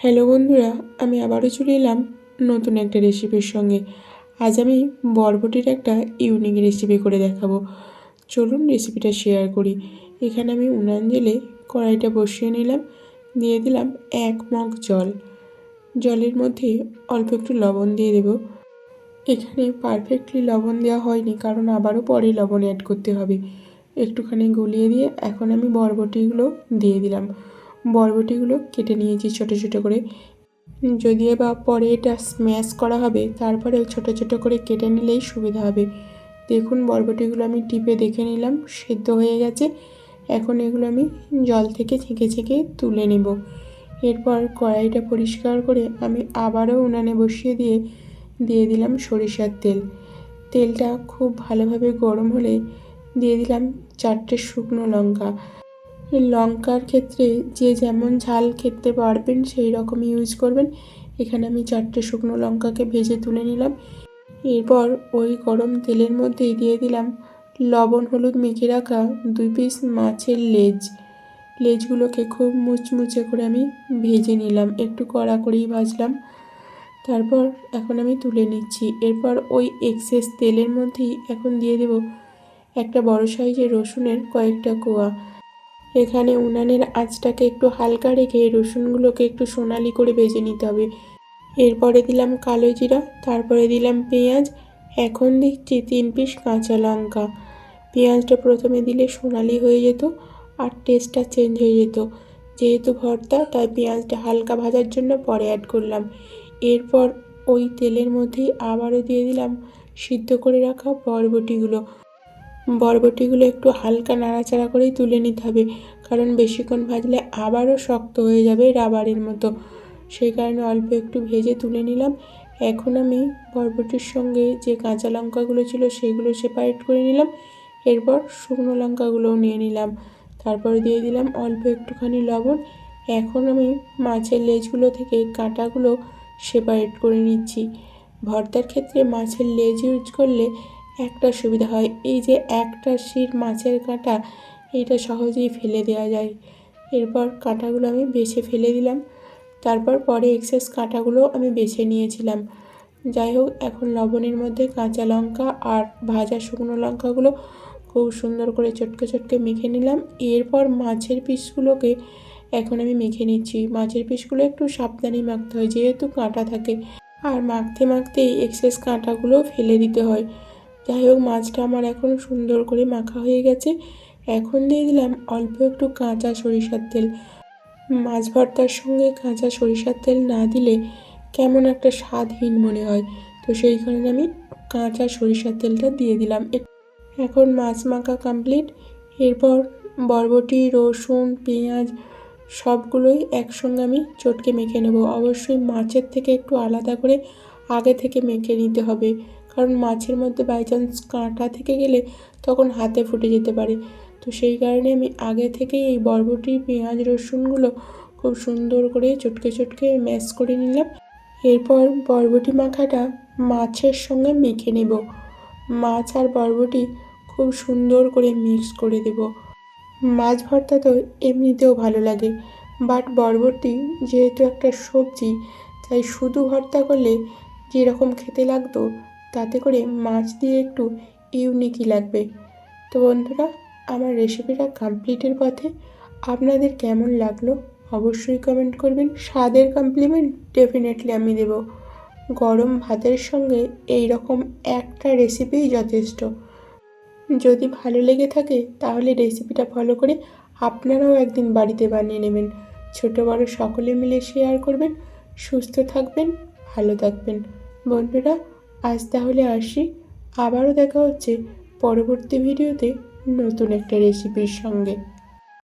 Hello বন্ধুরা, আমি আবারও চলে এলাম নতুন একটা রেসিপির সঙ্গে। আজ আমি বরবটির একটা ইউনিক রেসিপি করে দেখাবো। চলুন রেসিপিটা শেয়ার করি। এখানে আমি উনান জেলে কড়াইটা বসিয়ে নিলাম, দিয়ে দিলাম এক মগ জল। জলের মধ্যে অল্প একটু লবণ দিয়ে দেব। এখানে পারফেক্টলি লবণ দেওয়া হয়নি, কারণ আবারও পরে লবণ অ্যাড করতে হবে। একটুখানি গুলিয়ে দিয়ে এখন আমি বরবটিগুলো দিয়ে দিলাম। বরবটিগুলো কেটে নিয়েছি ছোট ছোট করে। যদিও বা পরে এটা স্ম্যাশ করা হবে, তারপরে ছোট ছোট করে কেটে নিলেই সুবিধা হবে। দেখুন, বরবটিগুলো আমি টিপে দেখে নিলাম, সেদ্ধ হয়ে গেছে। এখন এগুলো আমি জল থেকে ছেঁকে ছেঁকে তুলে নেব। এরপর কড়াইটা পরিষ্কার করে আমি আবারও উনানে বসিয়ে দিয়ে দিয়ে দিলাম সরিষার তেল। তেলটা খুব ভালোভাবে গরম হলে দিয়ে দিলাম চারটে শুকনো লঙ্কা। লঙ্কার ক্ষেত্রে যে যেমন ঝাল খেতে পারবেন সেই রকম ইউজ করবেন। এখানে আমি চারটে শুকনো লঙ্কাকে ভেজে তুলে নিলাম। এরপর ওই গরম তেলের মধ্যেই দিয়ে দিলাম লবণ, হলুদ মেখে রাখা দুই পিস মাছের লেজ। লেজগুলোকে খুব মুচমুচে করে আমি ভেজে নিলাম, একটু কড়া করেই ভাজলাম। তারপর এখন আমি তুলে নিচ্ছি। এরপর ওই এক্সেস তেলের মধ্যেই এখন দিয়ে দেব একটা বড় সাইজের রসুনের কয়েকটা কোয়া। এখানে উনানের আঁচটাকে একটু হালকা রেখে রসুনগুলোকে একটু সোনালি করে ভেজে নিতে হবে। এরপরে দিলাম কালো জিরা, তারপরে দিলাম পেঁয়াজ, এখন দিচ্ছি তিন পিস কাঁচা লঙ্কা। পেঁয়াজটা প্রথমে দিলে সোনালি হয়ে যেত আর টেস্টটা চেঞ্জ হয়ে যেত। যেহেতু ভর্তা, তাই পেঁয়াজটা হালকা ভাজার জন্য পরে অ্যাড করলাম। এরপর ওই তেলের মধ্যেই আবারও দিয়ে দিলাম সিদ্ধ করে রাখা বরবটিগুলো। বরবটিগুলো একটু হালকা নাড়াচাড়া করেই তুলে নিতে হবে। কারণ বেশিক্ষণ ভাজলে আবারও শক্ত হয়ে যাবে রাবারের মতো। সেই কারণে অল্প একটু ভেজে তুলে নিলাম। এখন আমি বরবটির সঙ্গে যে কাঁচা লঙ্কাগুলো ছিল সেগুলো সেপারেট করে নিলাম। এরপর শুকনো লঙ্কাগুলোও নিয়ে নিলাম। তারপর দিয়ে দিলাম অল্প একটুখানি লবণ। এখন আমি মাছের লেজগুলো থেকে কাঁটাগুলো সেপারেট করে নিচ্ছি। ভর্তার ক্ষেত্রে মাছের লেজ ইউজ করলে একটা সুবিধা হয়, এই যে একটা শির মাছের কাঁটা, এটা সহজেই ফেলে দেওয়া যায়। এরপর কাঁটাগুলো আমি বেছে ফেলে দিলাম। তারপর পরে এক্সেস কাঁটাগুলো আমি বেছে নিয়েছিলাম। যাই হোক, এখন লবণের মধ্যে কাঁচা লঙ্কা আর ভাজা শুকনো লঙ্কাগুলো খুব সুন্দর করে চটকে চটকে মেখে নিলাম। এরপর মাছের পিসগুলোকে এখন আমি মেখে নিচ্ছি। মাছের পিসগুলো একটু সাবধানেই মাখতে হয়, যেহেতু কাঁটা থাকে। আর মাখতে মাখতেই এক্সেস কাঁটাগুলো ফেলে দিতে হয়। যাই হোক, মাছটা আমার এখন সুন্দর করে মাখা হয়ে গেছে। এখন দিয়ে দিলাম অল্প একটু কাঁচা সরিষার তেল। মাছ ভর্তার সঙ্গে কাঁচা সরিষার তেল না দিলে কেমন একটা স্বাদহীন মনে হয়। তো সেই কারণে আমি কাঁচা সরিষার তেলটা দিয়ে দিলাম। এখন মাছ মাখা কমপ্লিট এরপর বরবটি, রসুন, পেঁয়াজ সবগুলোই একসঙ্গে আমি চটকে মেখে নেব। অবশ্যই মাছের থেকে একটু আলাদা করে আগে থেকে মেখে নিতে হবে। কারণ মাছের মধ্যে বাই চান্স কাঁটা থেকে গেলে তখন হাতে ফুটে যেতে পারে। তো সেই কারণে আমি আগে থেকেই এই বরবটি, পেঁয়াজ, রসুনগুলো খুব সুন্দর করে চটকে চটকে ম্যাশ করে নিলাম। এরপর বরবটি মাখাটা মাছের সঙ্গে মেখে নেব। মাছ আর বরবটি খুব সুন্দর করে মিক্স করে দেব। মাছ ভর্তা তো এমনিতেও ভালো লাগে বাট বরবটি যেহেতু একটা সবজি, তাই শুধু ভর্তা করলে যেরকম খেতে লাগতো তাতে করে মাছ দিয়ে একটু ইউনিকই লাগবে। তো বন্ধুরা, আমার রেসিপিটা কমপ্লিটের পথে আপনাদের কেমন লাগল অবশ্যই কমেন্ট করবেন। স্বাদের কমপ্লিমেন্ট ডেফিনেটলি আমি দেব। গরম ভাতের সঙ্গে এই রকম একটা রেসিপিই যথেষ্ট। যদি ভালো লেগে থাকে তাহলে রেসিপিটা ফলো করে আপনারাও একদিন বাড়িতে বানিয়ে নেবেন। ছোটো বড়ো সকলে মিলে শেয়ার করবেন। সুস্থ থাকবেন, ভালো থাকবেন। বন্ধুরা আজ তাহলে আসি। আবারও দেখা হচ্ছে পরবর্তী ভিডিওতে নতুন একটা রেসিপির সঙ্গে।